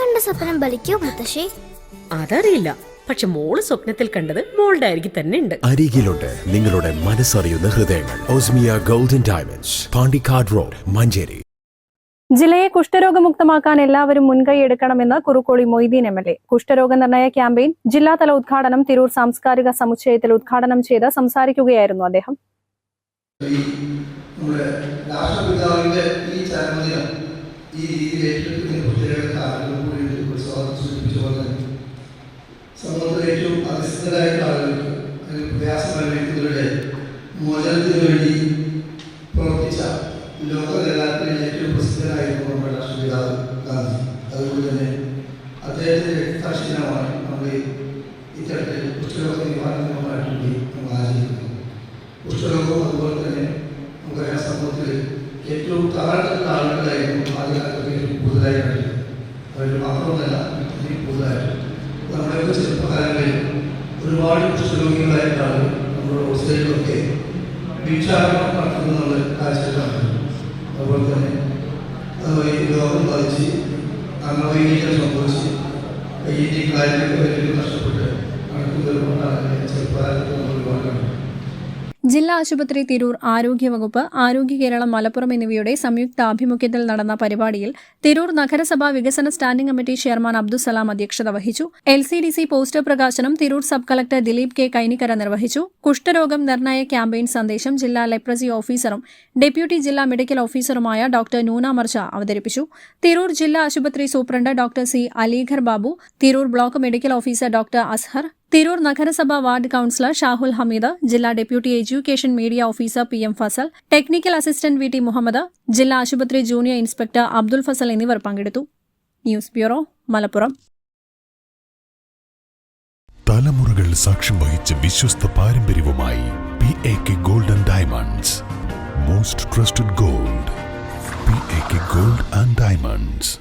കണ്ട സ്വപ്നം ബലിക്കോ മുത്തശ്ശി? അതറിയില്ല. പക്ഷെ മോൾ സ്വപ്നത്തിൽ കണ്ടത് മോളുടെ അരികിൽ തന്നെ ഉണ്ട്. അരികിലുണ്ട് നിങ്ങളുടെ മനസ്സറിയുന്ന ഹൃദയങ്ങൾ. Osmiya golden diamonds Pandikkad road Manjeri. ജില്ലയെ കുഷ്ഠരോഗമുക്തമാക്കാൻ എല്ലാവരും മുൻകൈ എടുക്കണമെന്ന് Kurukkoli Moideen M L A. കുഷ്ഠരോഗ നിർണയ ക്യാമ്പയിൻ ജില്ലാതല ഉദ്ഘാടനം തിരൂർ സാംസ്കാരിക സമുച്ചയത്തിൽ ഉദ്ഘാടനം ചെയ്ത് സംസാരിക്കുകയായിരുന്നു അദ്ദേഹം. ഈ ചരമദിനം ഈ രീതിയിൽ ഏറ്റവും അധിഷ്ഠിതരായിട്ടുള്ള ആളുകൾക്ക് അല്ലെങ്കിൽ പ്രയാസം അനുഭവിക്കുന്നവരുടെ മോചനത്തിന് വേണ്ടി പ്രവർത്തിച്ച ലോക നേതാക്കളിൽ ഏറ്റവും പ്രസിദ്ധനായിരുന്നു നമ്മുടെ രാഷ്ട്രപിതാവ് ഗാന്ധി. അതുകൊണ്ട് തന്നെ അദ്ദേഹത്തിന്റെ രക്തസാക്ഷിതമാണ് നമ്മൾ ഇത്തരത്തിൽ കുഷ്ഠരോഗ നിവാരണമായിട്ട് നമ്മൾ ആചരിക്കുന്നത്. കുഷ്ഠരോഗവും അതുപോലെ തന്നെ നമുക്കറിയാം സമൂഹത്തിൽ ഏറ്റവും താഴെത്തട്ടുള്ള ആളുകളായിരുന്നു ആദ്യകാലത്തൊക്കെ ഏറ്റവും കൂടുതലായി കണ്ടത് അവരുടെ മാത്രമല്ല കൂടുതലായിട്ട്. നമ്മുടെയൊക്കെ ചെറുപ്പകാലങ്ങളിൽ ഒരുപാട് കുഷ്ഠരോഗികളായിട്ടുള്ള നമ്മുടെ ഹോസ്റ്റലിലൊക്കെ ഭിക്ഷാടനം നടത്തുന്നത് കാഴ്ചയിലാണ് അതുപോലെ തന്നെ അതുവഴി ഈ രോഗം ബാധിച്ച് അംഗവൈകല്യം സംഭവിച്ച് കയ്യിന്റെയും കാലിന്റെയും വലിയ നഷ്ടപ്പെട്ട് നടക്കുന്ന ഒരുപാട് ആളുകളെ ചെറുപ്പകാലത്ത് നമ്മൾ ഒരുപാട് കണ്ടു ജില്ലാ ആശുപത്രി തിരൂർ ആരോഗ്യവകുപ്പ് ആരോഗ്യ കേരളം മലപ്പുറം എന്നിവയുടെ സംയുക്ത ആഭിമുഖ്യത്തിൽ നടന്ന പരിപാടിയിൽ തിരൂർ നഗരസഭാ വികസന സ്റ്റാൻഡിംഗ് കമ്മിറ്റി ചെയർമാൻ അബ്ദുസലാം അധ്യക്ഷത വഹിച്ചു. L C D C poster പ്രകാശനം Tirur sub collector Dileep K Kainikkara നിർവഹിച്ചു. കുഷ്ഠരോഗം നിർണയ ക്യാമ്പയിൻ സന്ദേശം ജില്ലാ ലെപ്രസി ഓഫീസറും ഡെപ്യൂട്ടി ജില്ലാ മെഡിക്കൽ ഓഫീസറുമായ ഡോക്ടർ നൂന മർച്ച അവതരിപ്പിച്ചു. തിരൂർ ജില്ലാ ആശുപത്രി superintendent doctor C അലീഖർ Babu Tirur block medical officer doctor Azhar Tirur നഗരസഭ വാർഡ് കൌൺസിലർ ഷാഹുൽ ഹമീദ് ജില്ലാ deputy education media officer P M Fasal technical assistant V T Muhammad ജില്ലാ ആശുപത്രി ജൂനിയർ ഇൻസ്പെക്ടർ അബ്ദുൽ ഫസൽ എന്നിവർ പങ്കെടുത്തു. News bureau Malappuram. തലമുറകൾ സാക്ഷ്യം വഹിച്ച വിശ്വസ്ത പാരമ്പര്യവുമായി P A K golden diamonds. Most trusted gold P A K gold and diamonds.